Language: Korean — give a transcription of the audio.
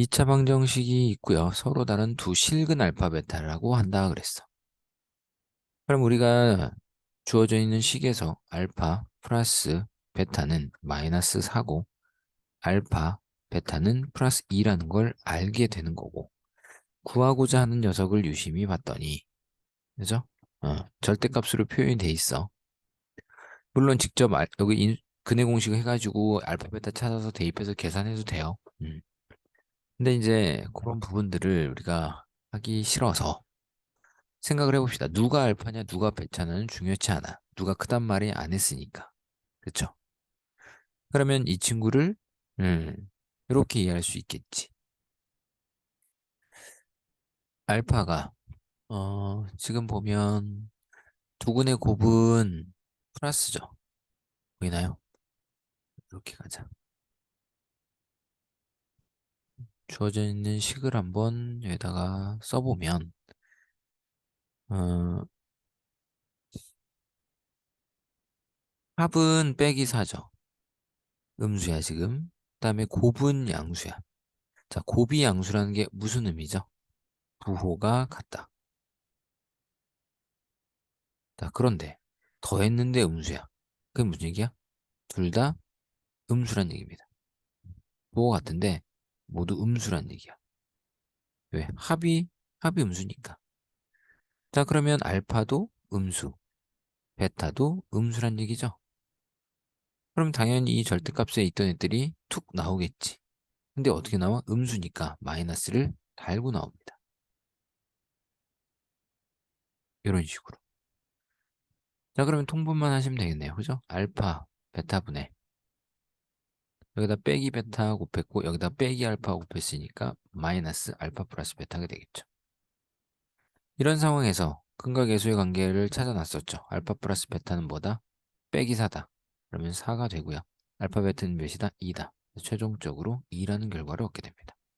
2차 방정식이 있고요. 서로 다른 두 실근 알파 베타라고 한다 그랬어. 그럼 우리가 주어져 있는 식에서 알파 플러스 베타는 마이너스 4고 알파 베타는 플러스 2라는 걸 알게 되는 거고 구하고자 하는 녀석을 유심히 봤더니 그죠? 어, 절대값으로 표현이 돼 있어. 물론 직접 알, 여기 인, 근해 공식 해가지고 알파 베타 찾아서 대입해서 계산해도 돼요. 음. 근데 이제 그런 부분들을 우리가 하기 싫어서 생각을 해봅시다. 누가 알파냐, 누가 베타는 중요치 않아. 누가 크단 말이 안 했으니까. 그쵸? 그러면 이 친구를 음, 이렇게 이해할 수 있겠지. 알파가 어, 지금 보면 두근의 곱은 플러스죠. 보이나요? 이렇게 가자. 주어져 있는 식을 한번 여기다가 써보면 어, 합은 빼기 4죠. 음수야 지금. 그 다음에 곱은 양수야. 자, 곱이 양수라는 게 무슨 의미죠? 부호가 같다. 자, 그런데 더했는데 음수야. 그게 무슨 얘기야? 둘 다 음수란 얘기입니다. 부호가 같은데 모두 음수란 얘기야. 왜? 합이 합이 음수니까. 자, 그러면 알파도 음수, 베타도 음수란 얘기죠. 그럼 당연히 이 절대값에 있던 애들이 툭 나오겠지. 근데 어떻게 나와? 음수니까 마이너스를 달고 나옵니다. 이런 식으로. 자, 그러면 통분만 하시면 되겠네요. 그죠? 알파, 베타 분의 여기다 빼기 베타 곱했고 여기다 빼기 알파 곱했으니까 마이너스 알파 플러스 베타가 되겠죠. 이런 상황에서 근과 계수의 관계를 찾아놨었죠. 알파 플러스 베타는 뭐다? 빼기 4다. 그러면 4가 되고요. 알파 베타는 몇이다? 2다. 최종적으로 2라는 결과를 얻게 됩니다.